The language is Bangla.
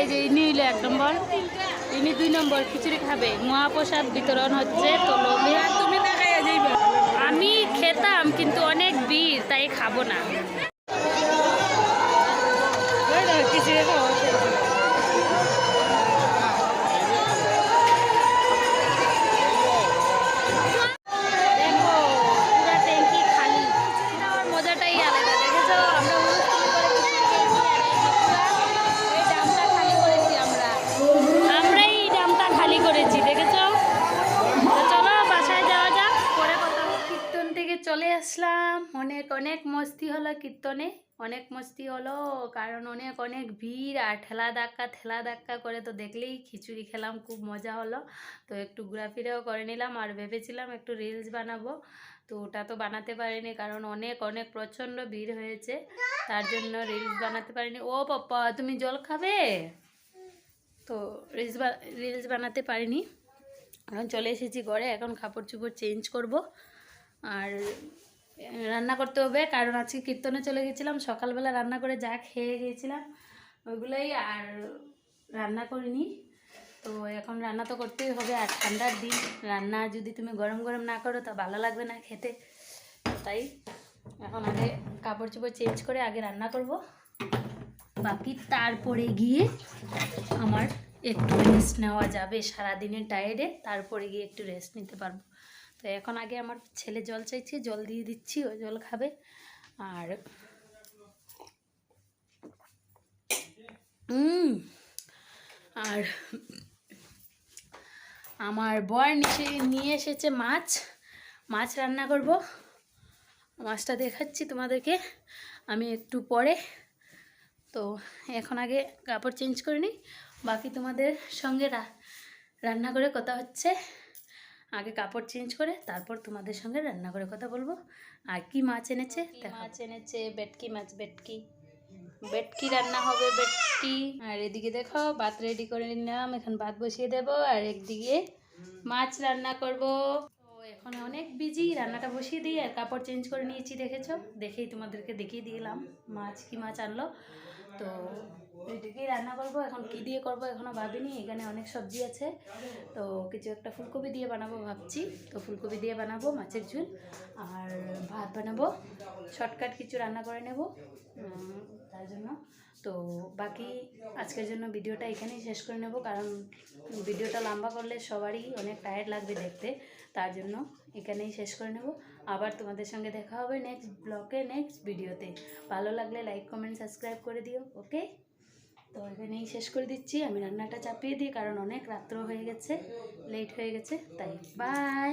এই যে ইনি এক নম্বর ইনি দুই নম্বর খিচুড়ি খাবে। মহাপ্রসাদ বিতরণ হচ্ছে তো আমি খেতাম কিন্তু অনেক বীর তাই খাব না। আসলাম অনেক অনেক মস্তি হলো কীর্তনে, অনেক মস্তি হলো কারণ অনেক অনেক ভিড় আর ঠেলা ধাক্কা ঠেলা ধাক্কা করে তো দেখলেই খিচুড়ি খেলাম, খুব মজা হলো। তো একটু ঘোরাফেরাও করে নিলাম আর ভেবেছিলাম একটু রিলস বানাবো। তো ওটা তো বানাতে পারিনি কারণ অনেক অনেক প্রচণ্ড ভিড় হয়েছে। তার জন্য রিলস বানাতে পারিনি। ও পাপ্পা, তুমি জল খাবে? তো রিলস রিলস বানাতে পারিনি। এখন চলে এসেছি ঘরে, এখন কাপড় চোপড় চেঞ্জ করব। আর রান্না করতে হবে, কারণ আজকে কীর্তনে চলে গেছিলাম, সকালবেলা রান্না করে যা খেয়ে গিয়েছিলাম ওইগুলোই আর রান্না করিনি। তো এখন রান্না তো করতেই হবে, আর ঠান্ডার দিন, রান্না যদি তুমি গরম গরম না করো তা ভালো লাগবে না খেতে। তাই এখন আগে কাপড় চোপড় চেঞ্জ করে আগে রান্না করব। বাকি তারপরে গিয়ে আমার একটু রেস্ট নেওয়া যাবে সারাদিনের টায়ার্ডে তারপরে গিয়ে একটু রেস্ট নিতে পারব। তো এখন আগে আমার ছেলে জল চাইছে, জল দিয়ে দিচ্ছি, ও জল খাবে। আর আর আমার বর নিচে নিয়ে এসেছে মাছ। মাছ রান্না করব। মাছটা দেখাচ্ছি তোমাদেরকে। আমি একটু পরে। তো এখন আগে কাপড় চেঞ্জ করে নিই। বাকি তোমাদের সঙ্গে রান্না করে কথা হচ্ছে। আগে কাপড় চেঞ্জ করে তারপর তোমাদের সঙ্গে রান্না করে কথা বলব। আর কি মাছ এনেছে? মাছ এনেছে? বেটকি মাছ বেটকি বেটকি রান্না হবে বেটকি আর এদিকে দেখো ভাত রেডি করে নিলাম। এখন ভাত বসিয়ে দেব। আর একদিকে মাছ রান্না করব। এখন অনেক বিজি রান্নাটা বসিয়ে দিই আর কাপড় চেঞ্জ করে নিয়েছি, দেখেছ? দেখেই তোমাদেরকে দেখিয়ে দিলাম মাছ, কি মাছ আনলো। তো এদিকেই রান্না করব, এখন কি দিয়ে করব এখনও ভাবিনি, এখানে অনেক সবজি আছে। তো কিছু একটা ফুলকপি দিয়ে বানাবো ভাবছি। তো ফুলকপি দিয়ে বানাবো মাছের ঝুল, আর ভাত বানাবো শর্টকাট কিছু রান্না করে নেব। তার জন্য তো বাকি আজকের জন্য ভিডিওটা এখানেই শেষ করে নেব, কারণ ভিডিওটা লম্বা করলে সবারই অনেক টায়ার্ড লাগবে দেখতে, তার জন্য এখানেই শেষ করে নেব। আবার তোমাদের সঙ্গে দেখা হবে নেক্সট ব্লগে নেক্সট ভিডিওতে ভালো লাগলে লাইক কমেন্ট সাবস্ক্রাইব করে দিও ওকে তো এখানেই শেষ করে দিচ্ছি। আমি রান্নাটা চাপিয়ে দিই, কারণ অনেক রাত্র হয়ে গেছে লেট হয়ে গেছে, তাই বাই